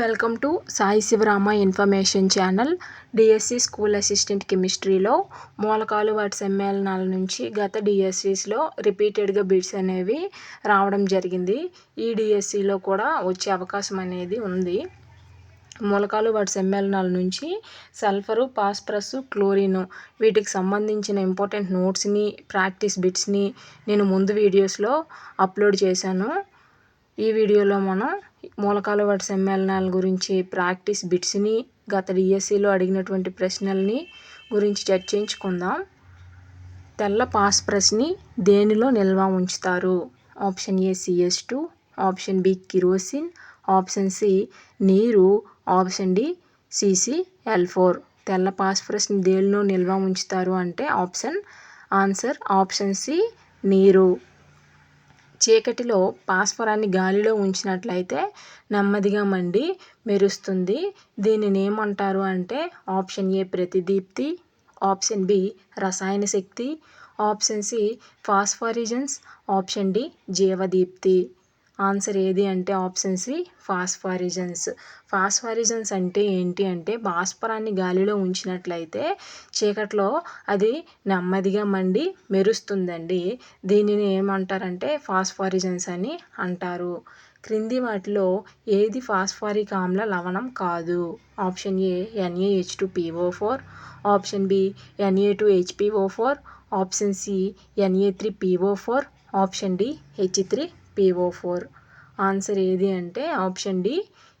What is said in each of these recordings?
Welcome to Sai Shivarama information channel. DSC school assistant కెమిస్ట్రీలో మూలకాలు వాటి సమ్మేళనాల నుంచి గత డిఎస్సిస్లో రిపీటెడ్గా బిడ్స్ అనేవి రావడం జరిగింది. ఈ డిఎస్సిలో కూడా వచ్చే అవకాశం అనేది ఉంది. మూలకాలు వాటి సమ్మేళనాల నుంచి సల్ఫరు పాస్పరస్ క్లోరిన్ వీటికి సంబంధించిన ఇంపార్టెంట్ నోట్స్ని ప్రాక్టీస్ బిట్స్ని నేను ముందు వీడియోస్లో అప్లోడ్ చేశాను. ఈ వీడియోలో మనం మూలకాలు వాటి సమ్మేళనాల గురించి ప్రాక్టీస్ బిట్స్ని గత డిఎస్సిలో అడిగినటువంటి ప్రశ్నల్ని గురించి చర్చించుకుందాం. తెల్ల పాస్పరస్ని దేనిలో నిల్వ ఉంచుతారు? Option A CS two option B kerosene option C నీరు ఆప్షన్ డి సిసిఎల్ ఫోర్. తెల్ల పాస్పరస్ని దేనిలో నిల్వ ఉంచుతారు అంటే ఆప్షన్ ఆన్సర్ ఆప్షన్ సి నీరు. చీకటిలో పాస్వరాన్ని గాలిలో ఉంచినట్లయితే నెమ్మదిగా మండి మెరుస్తుంది. దీనిని ఏమంటారు అంటే ఆప్షన్ ఏ ప్రతిదీప్తి ఆప్షన్ బి రసాయన శక్తి option C phosphorescence option D జీవదీప్తి. Answer ఏది అంటే ఆప్షన్ సి ఫాస్ఫారిజన్స్. ఫాస్ఫారిజన్స్ అంటే ఏంటి అంటే భాస్పరాన్ని గాలిలో ఉంచినట్లయితే చీకట్లో అది నెమ్మదిగా మండి మెరుస్తుందండి. దీనిని ఏమంటారంటే ఫాస్ఫారిజన్స్ అని అంటారు. క్రింది వాటిలో ఏది ఫాస్ఫారిక్ ఆమ్ల లవణం కాదు? Option A NAH two PO four option B NA two HPO four option C NA three PO four option D H three PO four. Answer ఏది అంటే option D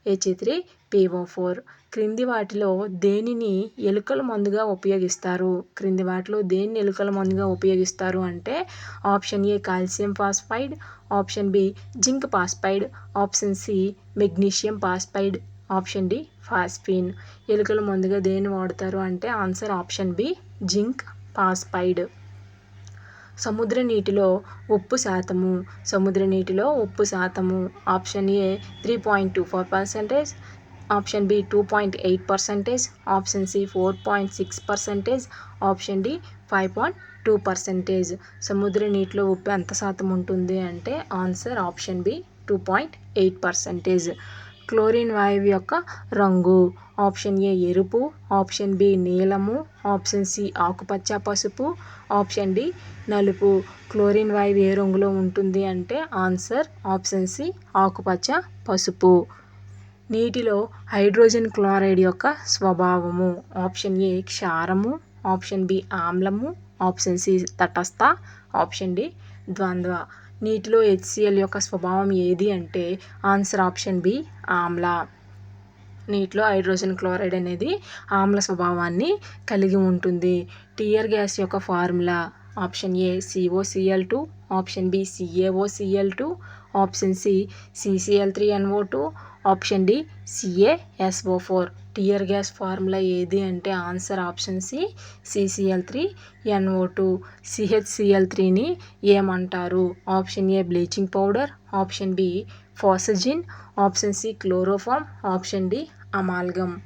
H three PO four. క్రింది వాటిలో దేనిని ఎలుకల మందుగా ఉపయోగిస్తారు? క్రింది వాటిలో దేన్ని ఎలుకల మందుగా ఉపయోగిస్తారు అంటే option A calcium phosphide option B zinc phosphide option C magnesium phosphide option D phosphine. ఎలుకల మందుగా దేన్ని వాడతారు అంటే answer option B zinc phosphide సముద్ర నీటిలో ఉప్పు శాతము. సముద్ర నీటిలో ఉప్పు శాతము. Option A three point two four percentage option B two point eight percentage option C four point six percentage option D five point two percentage సముద్ర నీటిలో ఉప్పు ఎంత శాతం ఉంటుంది అంటే answer option B two point eight percentage chlorine వాయువు యొక్క రంగు. ఆప్షన్ ఏ ఎరుపు ఆప్షన్ బి నీలము ఆప్షన్ సి ఆకుపచ్చ పసుపు ఆప్షన్ డి నలుపు. క్లోరిన్ వాయువు ఏ రంగులో ఉంటుంది అంటే ఆన్సర్ ఆప్షన్ సి ఆకుపచ్చ పసుపు. నీటిలో హైడ్రోజన్ క్లోరైడ్ యొక్క స్వభావము. ఆప్షన్ ఏ క్షారము ఆప్షన్ బి ఆమ్లము ఆప్షన్ సి తటస్థ ఆప్షన్ డి ద్వంద్వ. నీటిలో హెచ్సిఎల్ యొక్క స్వభావం ఏది అంటే ఆన్సర్ ఆప్షన్ బి ఆమ్ల. నీటిలో హైడ్రోజన్ క్లోరైడ్ అనేది ఆమ్ల స్వభావాన్ని కలిగి ఉంటుంది. టియర్ గ్యాస్ యొక్క formula option A COCL two option B CAOCL two option C CCL three NO two option D CASO four tear gas formula ఏది అంటే answer option C CCL three NO two CHCL త్రీని ఏమంటారు? Option A bleaching powder option B phosgene option C chloroform option D amalgam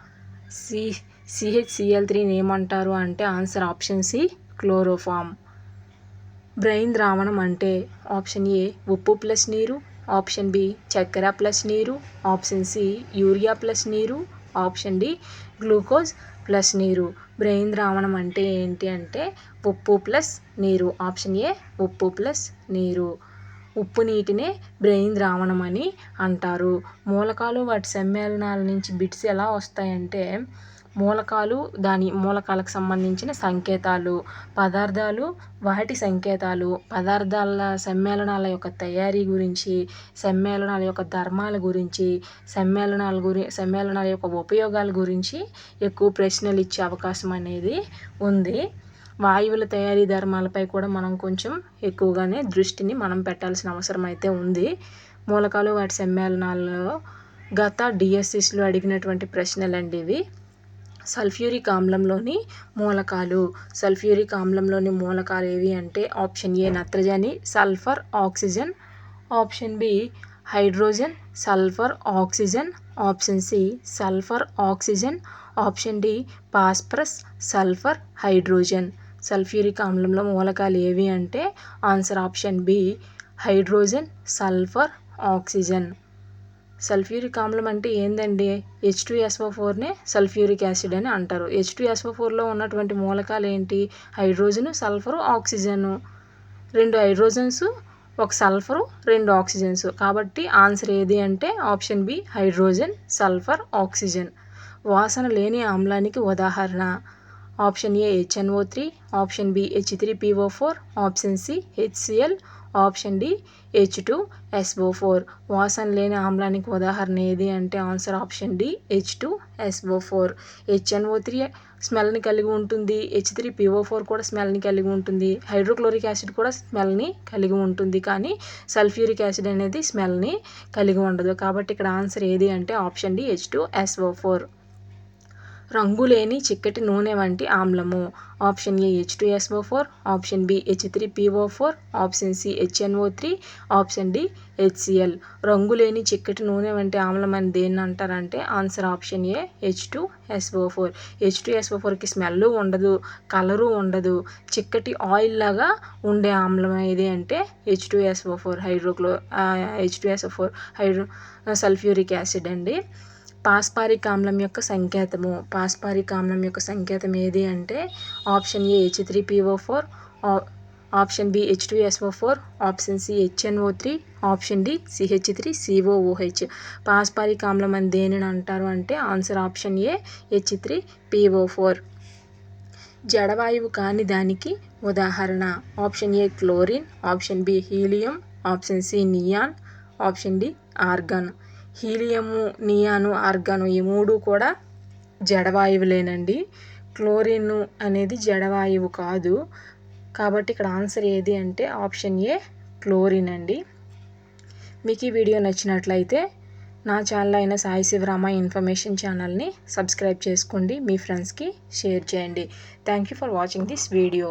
C CHCL త్రీని ఏమంటారు అంటే answer option C chloroform. Brine ద్రావణం అంటే option A ఉప్పు ప్లస్ నీరు option B చక్కెర ప్లస్ నీరు ఆప్షన్ సి యూరియా ప్లస్ నీరు ఆప్షన్ డి గ్లూకోజ్ ప్లస్ నీరు. బ్రెయిన్ ద్రావణం అంటే ఏంటి అంటే ఉప్పు ప్లస్ నీరు ఆప్షన్ ఏ ఉప్పు ప్లస్ నీరు. ఉప్పు నీటినే బ్రెయిన్ ద్రావణం అని అంటారు. మూలకాలు వాటి సమ్మేళనాల నుంచి బిట్స్ ఎలా వస్తాయంటే మూలకాలు దాని మూలకాలకు సంబంధించిన సంకేతాలు పదార్థాలు వాటి సంకేతాలు పదార్థాల సమ్మేళనాల యొక్క తయారీ గురించి సమ్మేళనాల యొక్క ధర్మాల గురించి సమ్మేళనాల గురి సమ్మేళనాల యొక్క ఉపయోగాల గురించి ఎక్కువ ప్రశ్నలు ఇచ్చే అవకాశం అనేది ఉంది. వాయువుల తయారీ ధర్మాలపై కూడా మనం కొంచెం ఎక్కువగానే దృష్టిని మనం పెట్టాల్సిన అవసరం అయితే ఉంది. మూలకాలు వాటి సమ్మేళనాలలో గత డిఎస్సిస్లో అడిగినటువంటి ప్రశ్నలండి ఇవి. సల్ఫ్యూరిక్ ఆమ్లంలోని మూలకాలు సల్ఫ్యూరిక్ ఆమ్లంలోని మూలకాలు ఏవి అంటే ఆప్షన్ ఏ నత్రజని sulphur oxygen option B hydrogen sulphur oxygen option C sulphur oxygen option D phosphorus sulphur hydrogen. Sulphuric ఆమ్లంలో మూలకాలు ఏవి అంటే answer option B hydrogen sulphur oxygen. Sulphuric ఆమ్లం అంటే ఏందండి? హెచ్ టూ ఎస్ఓ ఫోర్నే సల్ఫ్యూరిక్ యాసిడ్ అని అంటారు. హెచ్ టూ ఎస్ఓ ఫోర్లో ఉన్నటువంటి మూలకాలు ఏంటి? Hydrogen sulphur oxygen. రెండు హైడ్రోజన్స్ ఒక సల్ఫరు రెండు ఆక్సిజన్స్. కాబట్టి ఆన్సర్ ఏది అంటే option B hydrogen sulphur oxygen. వాసన లేని ఆమ్లానికి ఉదాహరణ. Option A HNO three option B H three PO four option C HCl option D H two SO four. వాసన లేని ఆమ్లానికి ఉదాహరణ ఏది అంటే answer option D H two SO four. HNO three స్మెల్ని కలిగి ఉంటుంది. హెచ్ త్రీ పిఓ ఫోర్ కూడా స్మెల్ని కలిగి ఉంటుంది. హైడ్రోక్లోరిక్ యాసిడ్ కూడా స్మెల్ని కలిగి ఉంటుంది. కానీ సల్ఫ్యూరిక్ యాసిడ్ అనేది స్మెల్ని కలిగి ఉండదు. కాబట్టి ఇక్కడ ఆన్సర్ ఏది అంటే option D H two SO four. రంగులేని చిక్కటి నూనె వంటి ఆమ్లము. Option A H two SO four option B H three PO four option C HNO three option D HCl రంగులేని చిక్కటి నూనె వంటి ఆమ్లం అని దేన్ని అంటారంటే answer option A H two SO four H two SO ఫోర్కి స్మెల్ ఉండదు కలరు ఉండదు. చిక్కటి ఆయిల్ లాగా ఉండే ఆమ్లం ఏది అంటే H two SO four హైడ్రోక్లో H two SO four hydro sulphuric acid అండి. పాస్పారిక్ ఆమ్లం యొక్క సంకేతము. పాస్పారిక్ ఆమ్లం యొక్క సంకేతం ఏది అంటే option A H three PO four option B H two SO four option C HNO three option D CH three COOH phosphoric ఆమ్లం అని దేనిని అంటారు అంటే answer option A H three PO four జడవాయువు కాని దానికి ఉదాహరణ. Option A chlorine option B helium option C neon option D argon. Helium neon argon ఈ మూడు కూడా జడవాయువులేనండి. క్లోరిన్ అనేది జడవాయువు కాదు. కాబట్టి ఇక్కడ ఆన్సర్ ఏది అంటే ఆప్షన్ ఏ క్లోరిన్ అండి. మీకు ఈ వీడియో నచ్చినట్లయితే నా ఛానల్ అయిన సాయి శివరామ ఇన్ఫర్మేషన్ ఛానల్ని సబ్స్క్రైబ్ చేసుకోండి. మీ ఫ్రెండ్స్కి షేర్ చేయండి. Thank you for watching this video.